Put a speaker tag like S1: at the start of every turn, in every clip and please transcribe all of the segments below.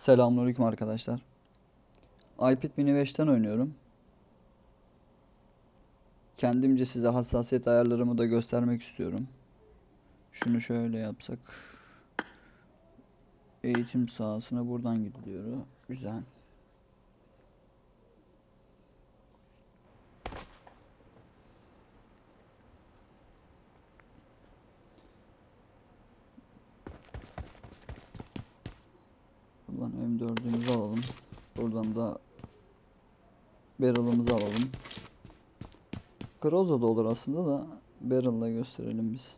S1: Selamünaleyküm arkadaşlar. iPad mini 5'ten oynuyorum. Kendimce size hassasiyet ayarlarımı da göstermek istiyorum. Şunu şöyle yapsak. Eğitim sahasına buradan gidiliyor. Güzel. Buradan M4'ümüzü alalım. Buradan da barrel'ımızı alalım. Groza da olur aslında da barrel'la gösterelim biz.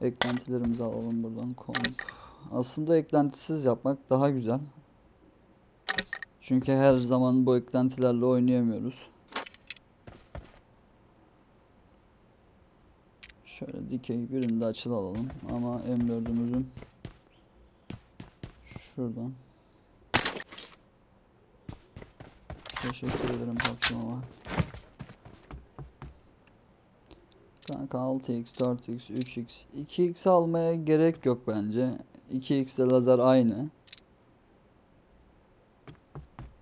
S1: Eklentilerimizi alalım buradan komp. Aslında eklentisiz yapmak daha güzel. Çünkü her zaman bu eklentilerle oynayamıyoruz. Şöyle dikey birini de açılı alalım ama M4'ümüzün şuradan Teşekkür ederim patrona. Kanka 6x, 4x, 3x, 2x almaya gerek yok bence. 2x de lazer aynı.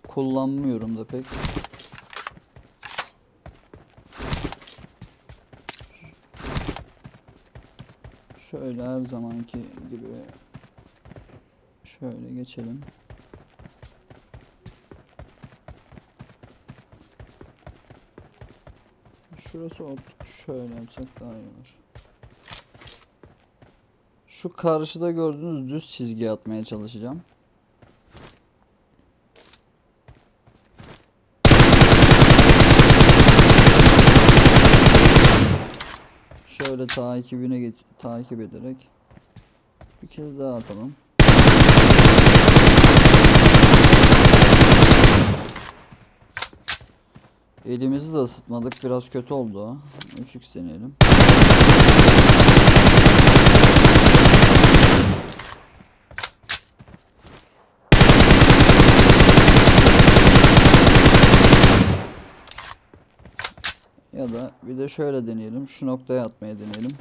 S1: Kullanmıyorum da pek. Şöyle her zamanki gibi şöyle geçelim. Şurası ot şöyle yapsak daha iyi olur. Şu karşıda gördüğünüz düz çizgi atmaya çalışacağım. Şöyle takibine geç takip ederek bir kez daha atalım. Elimizi de ısıtmadık. Biraz kötü oldu. 3x deneyelim. Ya da bir de şöyle deneyelim. Şu noktaya atmaya deneyelim.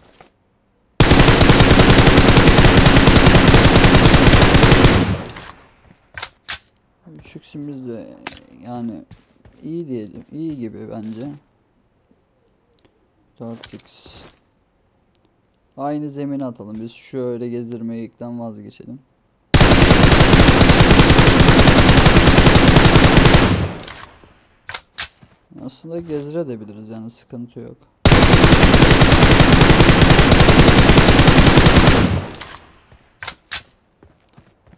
S1: Üç x'imiz de yani iyi diyelim. iyi gibi bence. 4x. Aynı zemine atalım. Biz şöyle gezdirmekten vazgeçelim. Aslında gezdirebiliriz yani sıkıntı yok.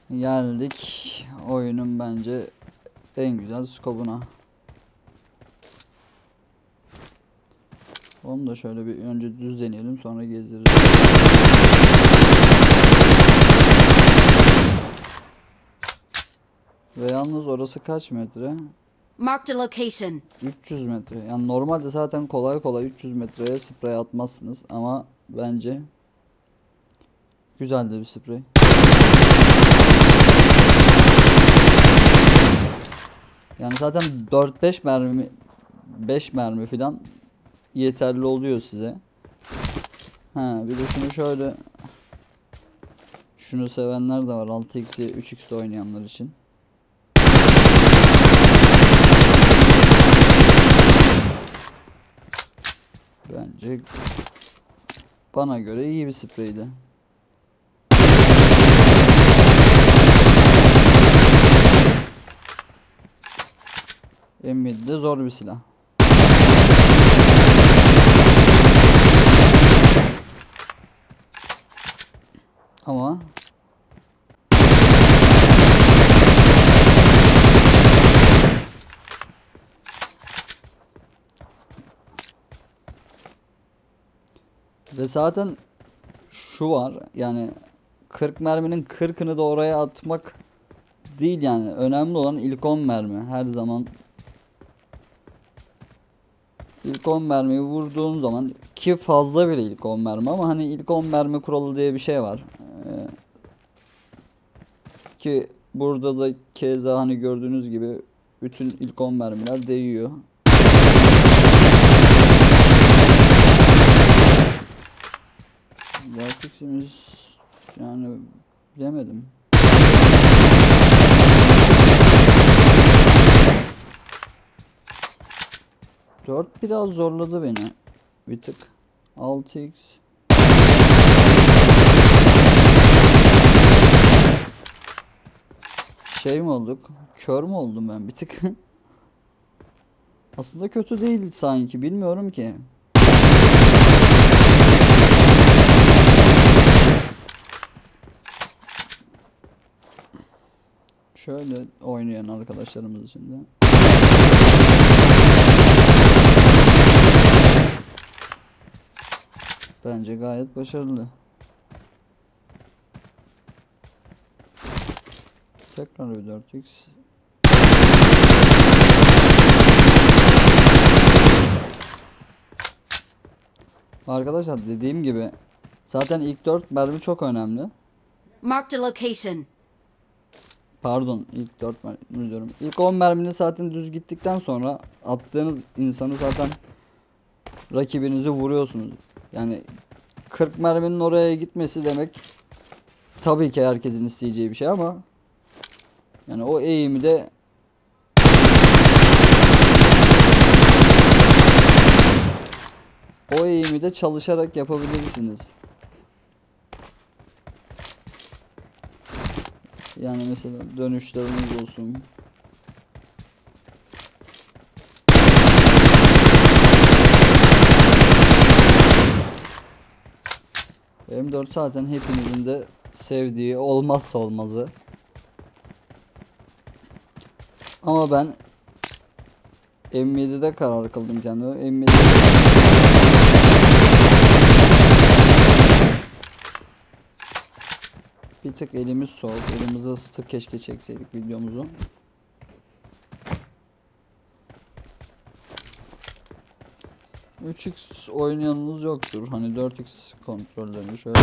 S1: Geldik oyunun bence en güzel skobuna. Onu da şöyle bir önce düz deneyelim sonra gezdiririz. Ve yalnız orası kaç metre?
S2: Marked a location.
S1: 300 metre. Yani normalde zaten kolay kolay 300 metreye sprey atmazsınız ama bence güzel de bir sprey. Yani zaten 4-5 mermi 5 mermi falan yeterli oluyor size. Ha bir de şunu şöyle şunu sevenler de var 6x'i 3x'te oynayanlar için. Bence bana göre iyi bir spreydi. M7 de zor bir silah. Ama Ve zaten şu var yani 40 merminin 40'ını da oraya atmak değil yani. Önemli olan ilk 10 mermi her zaman. İlk 10 mermiyi vurduğun zaman ki fazla bile ilk 10 mermi ama hani ilk 10 mermi kuralı diye bir şey var. Ee, ki burada da keza hani gördüğünüz gibi bütün ilk 10 mermiler değiyor 6x'imiz yani bilemedim. Dört biraz zorladı beni. Bir tık. 6x. Şey mi olduk? Kör mü oldum ben bir tık? Aslında kötü değil sanki. Bilmiyorum ki. Şöyle oynayan arkadaşlarımız için de. Bence gayet başarılı. Tekrar bir 4x. Arkadaşlar dediğim gibi zaten ilk 4 mermi çok önemli.
S2: Marked a location.
S1: Pardon ilk 4 mermi diyorum. İlk 10 merminin zaten düz gittikten sonra attığınız insanı zaten rakibinizi vuruyorsunuz. Yani 40 merminin oraya gitmesi demek tabii ki herkesin isteyeceği bir şey ama yani o eğimi de o eğimi de çalışarak yapabilirsiniz. Yani mesela dönüşleriniz olsun. M4 zaten hepinizin de sevdiği olmazsa olmazı. Ama ben M7'de karar kıldım kendime. M7 Bir tık elimiz soğuk. Elimizi ısıtıp keşke çekseydik videomuzu. ...3x oynayanınız yoktur. Hani 4x kontrollerini şöyle...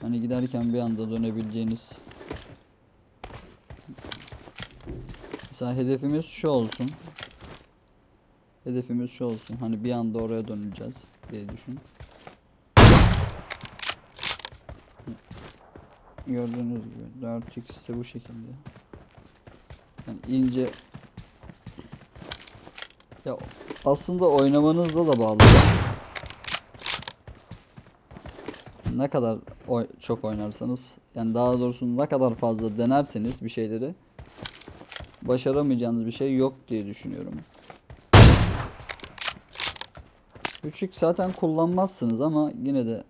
S1: ...hani giderken bir anda dönebileceğiniz... Mesela hedefimiz şu olsun. Hedefimiz şu olsun. Hani bir anda oraya döneceğiz diye düşün. Gördüğünüz gibi 4x de bu şekilde. Yani ince ya aslında oynamanızla da bağlı. Ne kadar oy- çok oynarsanız yani daha doğrusu ne kadar fazla denerseniz bir şeyleri başaramayacağınız bir şey yok diye düşünüyorum. 3x zaten kullanmazsınız ama yine de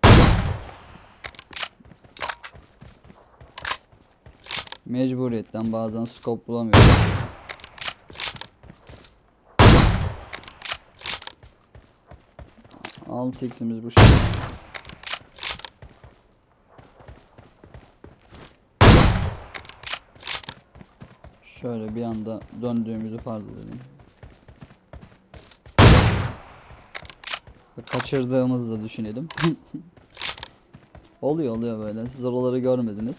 S1: Mecburiyetten bazen scope bulamıyorum. Alt x'imiz bu şekilde. Şöyle bir anda döndüğümüzü farz edelim. Kaçırdığımızı da düşünelim. oluyor oluyor böyle. Siz oraları görmediniz.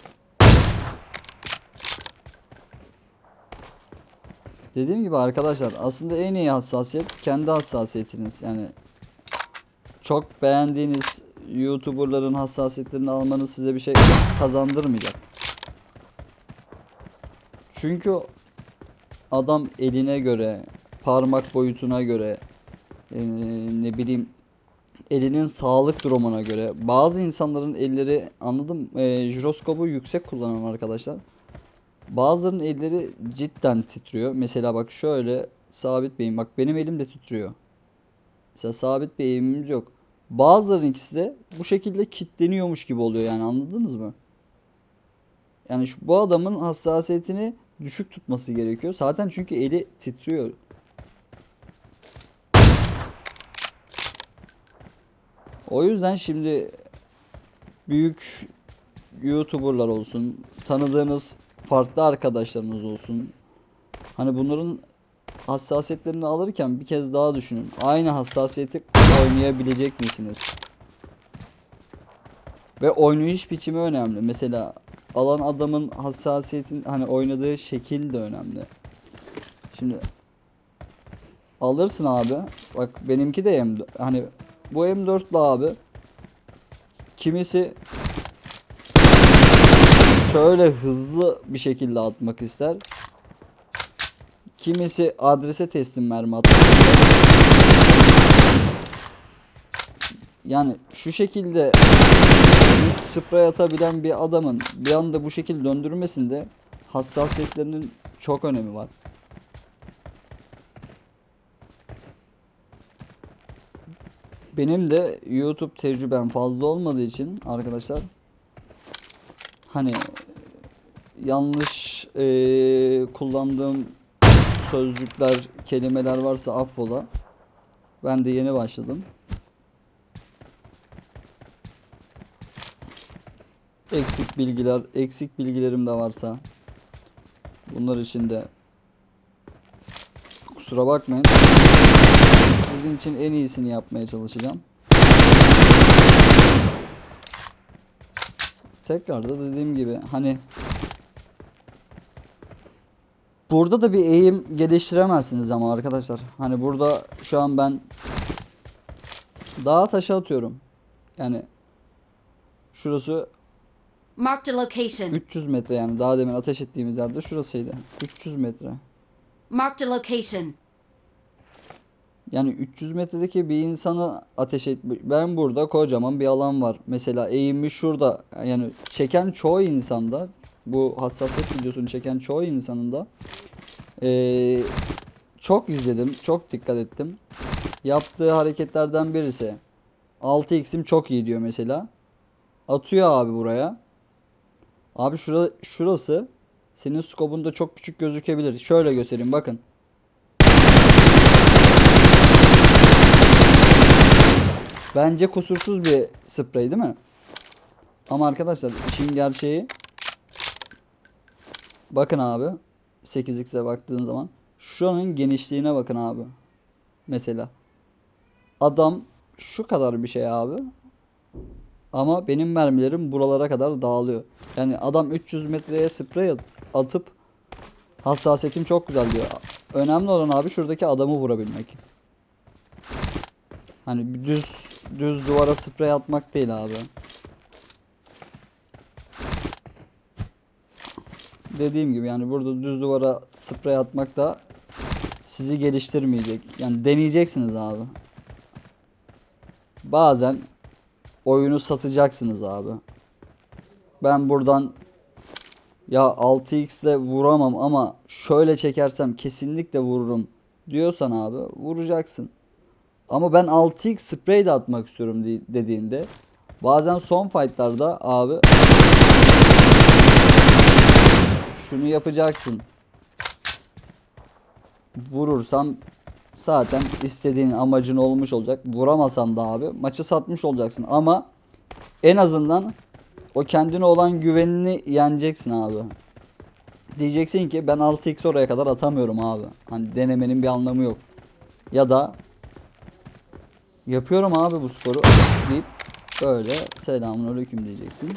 S1: Dediğim gibi arkadaşlar aslında en iyi hassasiyet kendi hassasiyetiniz. Yani çok beğendiğiniz YouTuber'ların hassasiyetlerini almanız size bir şey kazandırmayacak. Çünkü adam eline göre, parmak boyutuna göre, ne bileyim elinin sağlık durumuna göre bazı insanların elleri anladım eee jiroskopu yüksek kullanan arkadaşlar Bazılarının elleri cidden titriyor. Mesela bak şöyle sabit eğim. Bak benim elim de titriyor. Mesela sabit bir eğimimiz yok. Bazılarının ikisi de bu şekilde kitleniyormuş gibi oluyor yani anladınız mı? Yani şu, bu adamın hassasiyetini düşük tutması gerekiyor. Zaten çünkü eli titriyor. O yüzden şimdi büyük YouTuber'lar olsun, tanıdığınız farklı arkadaşlarınız olsun. Hani bunların hassasiyetlerini alırken bir kez daha düşünün. Aynı hassasiyeti oynayabilecek misiniz? Ve oynayış biçimi önemli. Mesela alan adamın hassasiyetin hani oynadığı şekil de önemli. Şimdi alırsın abi. Bak benimki de M hani bu M4'lü abi Kimisi şöyle hızlı bir şekilde atmak ister. Kimisi adrese teslim mermi atmak. Yani şu şekilde sprey atabilen bir adamın bir anda bu şekilde döndürmesinde hassasiyetlerinin çok önemi var. Benim de YouTube tecrübem fazla olmadığı için arkadaşlar hani yanlış eee, kullandığım sözcükler, kelimeler varsa affola. Ben de yeni başladım. Eksik bilgiler, eksik bilgilerim de varsa bunlar için de kusura bakmayın. Sizin için en iyisini yapmaya çalışacağım. Tekrar da dediğim gibi hani burada da bir eğim geliştiremezsiniz ama arkadaşlar. Hani burada şu an ben dağa taşı atıyorum. Yani şurası
S2: Marked a location.
S1: 300 metre yani daha demin ateş ettiğimiz yerde şurasıydı. 300 metre.
S2: Marked a location.
S1: Yani 300 metredeki bir insanı ateş et ben burada kocaman bir alan var. Mesela eğimi şurada. Yani çeken çoğu insanda bu hassasiyet videosunu çeken çoğu insanın da eee, çok izledim, çok dikkat ettim. Yaptığı hareketlerden birisi 6x'im çok iyi diyor mesela. Atıyor abi buraya. Abi şura, şurası senin skobunda çok küçük gözükebilir. Şöyle göstereyim bakın. Bence kusursuz bir sprey değil mi? Ama arkadaşlar işin gerçeği bakın abi 8x'e baktığın zaman şuranın genişliğine bakın abi. Mesela adam şu kadar bir şey abi. Ama benim mermilerim buralara kadar dağılıyor. Yani adam 300 metreye sprey at- atıp hassasiyetim çok güzel diyor. Önemli olan abi şuradaki adamı vurabilmek. Hani düz düz duvara sprey atmak değil abi. Dediğim gibi yani burada düz duvara sprey atmak da sizi geliştirmeyecek. Yani deneyeceksiniz abi. Bazen oyunu satacaksınız abi. Ben buradan ya 6x ile vuramam ama şöyle çekersem kesinlikle vururum diyorsan abi vuracaksın. Ama ben 6x sprey de atmak istiyorum di- dediğinde bazen son fightlarda abi şunu yapacaksın. Vurursam zaten istediğin amacın olmuş olacak. Vuramasan da abi maçı satmış olacaksın ama en azından o kendine olan güvenini yeneceksin abi. Diyeceksin ki ben 6x oraya kadar atamıyorum abi. Hani denemenin bir anlamı yok. Ya da yapıyorum abi bu sporu deyip böyle selamünaleyküm diyeceksin.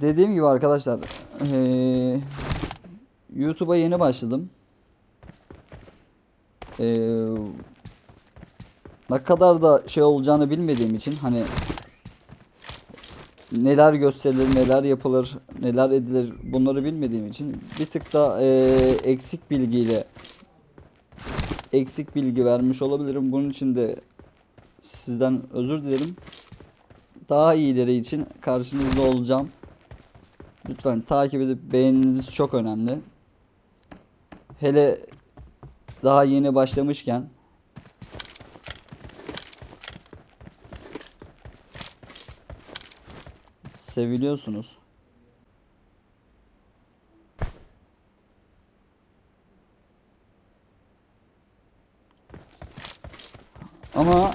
S1: Dediğim gibi arkadaşlar eee, YouTube'a yeni başladım. Eee, ne kadar da şey olacağını bilmediğim için hani neler gösterilir, neler yapılır, neler edilir bunları bilmediğim için bir tık da eee, eksik bilgiyle eksik bilgi vermiş olabilirim. Bunun için de sizden özür dilerim. Daha iyileri için karşınızda olacağım. Lütfen takip edip beğeniniz çok önemli. Hele daha yeni başlamışken seviliyorsunuz. Ama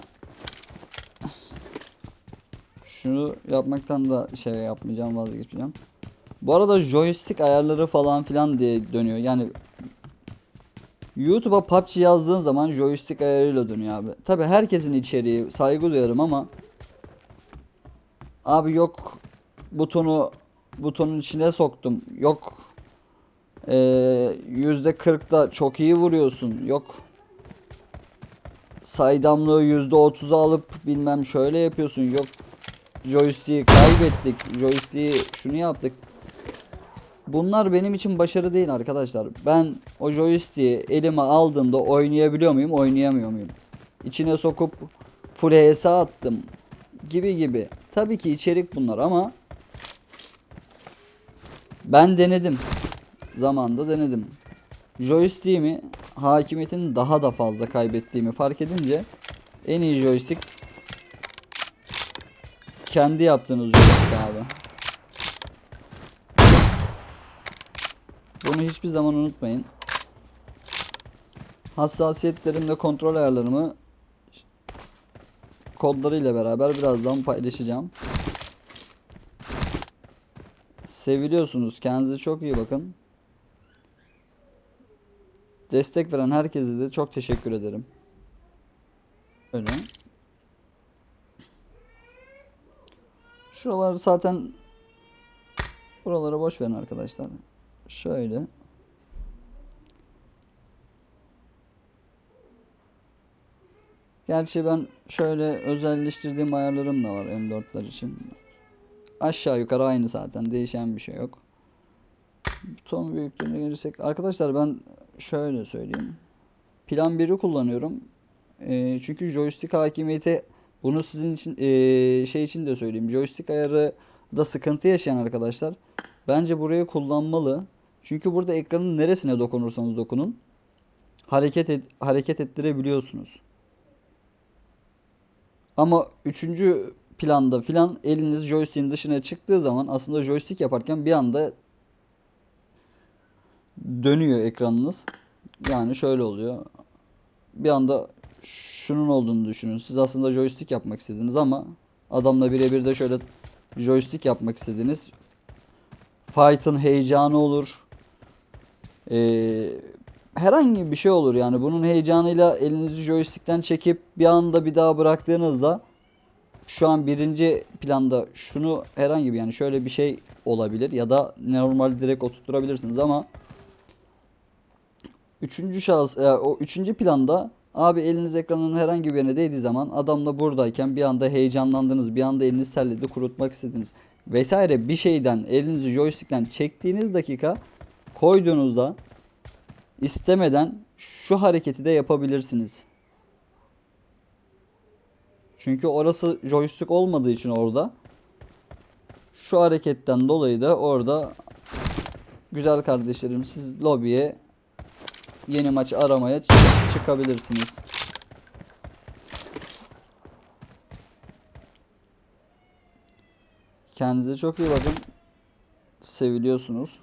S1: şunu yapmaktan da şey yapmayacağım vazgeçmeyeceğim. Bu arada joystick ayarları falan filan diye dönüyor. Yani YouTube'a PUBG yazdığın zaman joystick ayarıyla dönüyor abi. Tabi herkesin içeriği saygı duyarım ama abi yok butonu butonun içine soktum. Yok eee, yüzde 40'da çok iyi vuruyorsun. Yok saydamlığı %30'a alıp bilmem şöyle yapıyorsun. Yok joystick'i kaybettik. Joystick'i şunu yaptık. Bunlar benim için başarı değil arkadaşlar. Ben o joystick'i elime aldığımda oynayabiliyor muyum, oynayamıyor muyum? İçine sokup full HS attım gibi gibi. Tabii ki içerik bunlar ama ben denedim. Zamanda denedim. Joystick'imi hakimiyetini daha da fazla kaybettiğimi fark edince en iyi joystick kendi yaptığınız joystick abi. Bunu hiçbir zaman unutmayın. Hassasiyetlerimle kontrol ayarlarımı kodlarıyla beraber birazdan paylaşacağım. Seviliyorsunuz. Kendinize çok iyi bakın. Destek veren herkese de çok teşekkür ederim. Öyle. Şuraları zaten buraları boş verin arkadaşlar. Şöyle. Gerçi ben şöyle özelleştirdiğim ayarlarım da var M4'ler için. Aşağı yukarı aynı zaten. Değişen bir şey yok. Buton büyüklüğüne gelirsek. Arkadaşlar ben şöyle söyleyeyim. Plan 1'i kullanıyorum. Ee, çünkü joystick hakimiyeti bunu sizin için ee, şey için de söyleyeyim. Joystick ayarı da sıkıntı yaşayan arkadaşlar bence burayı kullanmalı. Çünkü burada ekranın neresine dokunursanız dokunun hareket et, hareket ettirebiliyorsunuz. Ama üçüncü planda filan eliniz joystick'in dışına çıktığı zaman aslında joystick yaparken bir anda dönüyor ekranınız. Yani şöyle oluyor. Bir anda şunun olduğunu düşünün. Siz aslında joystick yapmak istediniz ama adamla birebir de şöyle joystick yapmak istediniz. Fight'ın heyecanı olur. Ee, herhangi bir şey olur yani. Bunun heyecanıyla elinizi joystick'ten çekip bir anda bir daha bıraktığınızda şu an birinci planda şunu herhangi bir yani şöyle bir şey olabilir ya da normal direkt oturtturabilirsiniz ama üçüncü şahıs e, o üçüncü planda abi eliniz ekranın herhangi bir yerine değdiği zaman adamla buradayken bir anda heyecanlandınız bir anda eliniz terledi kurutmak istediniz vesaire bir şeyden elinizi joystick'ten çektiğiniz dakika koyduğunuzda istemeden şu hareketi de yapabilirsiniz. Çünkü orası joystick olmadığı için orada şu hareketten dolayı da orada güzel kardeşlerim siz lobiye yeni maç aramaya çıkabilirsiniz. Kendinize çok iyi bakın. Seviliyorsunuz.